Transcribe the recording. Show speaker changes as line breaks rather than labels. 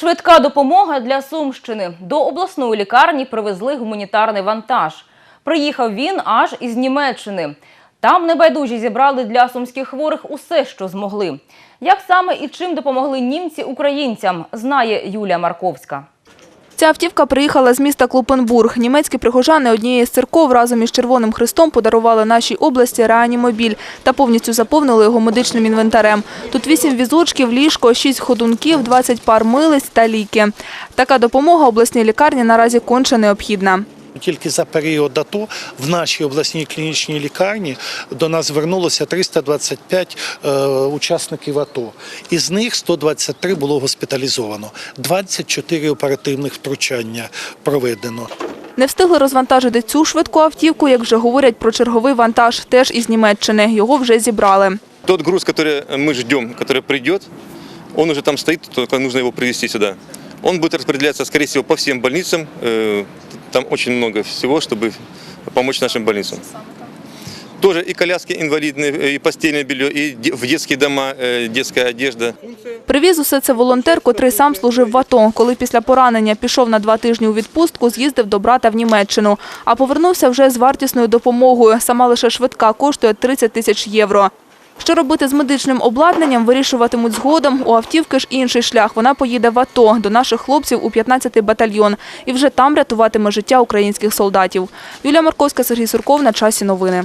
Швидка допомога для Сумщини. До обласної лікарні привезли гуманітарний вантаж. Приїхав він аж із Німеччини. Там небайдужі зібрали для сумських хворих усе, що змогли. Як саме і чим допомогли німці українцям, знає Юлія Марковська.
Ця автівка приїхала з міста Клупенбург. Німецькі прихожани однієї з церков разом із Червоним Христом подарували нашій області реанімобіль та повністю заповнили його медичним інвентарем. Тут вісім візочків, ліжко, шість ходунків, 20 пар милиць та ліки. Така допомога обласній лікарні наразі конче необхідна.
Тільки за період АТО в нашій обласній клінічній лікарні до нас звернулося 325 е, учасників АТО. Із них 123 було госпіталізовано, 24 оперативних втручання проведено.
Не встигли розвантажити цю швидку автівку, як вже говорять про черговий вантаж, теж із Німеччини. Його вже зібрали.
Тот груз, который мы ждем, который придет, он уже там стоит, только нужно его привезти сюда. Он будет распределяться, скорее всего, по всем больницам. Э, Там очень много всего, чтобы помочь нашим больницам. Тоже и коляски инвалидные, э, и постельное белье, и де- в детские дома э, детская одежда.
Привіз усе це волонтер, котрий сам служив в АТО. Коли після поранення пішов на два тижні у відпустку, з'їздив до брата в Німеччину. А повернувся вже з вартісною допомогою. Сама лише швидка коштує 30 тисяч євро. Що робити з медичним обладнанням, вирішуватимуть згодом. У автівки ж інший шлях. Вона поїде в АТО до наших хлопців у 15-й батальйон. І вже там рятуватиме життя українських солдатів. Юлія Марковська, Сергій Сурков. На часі новини.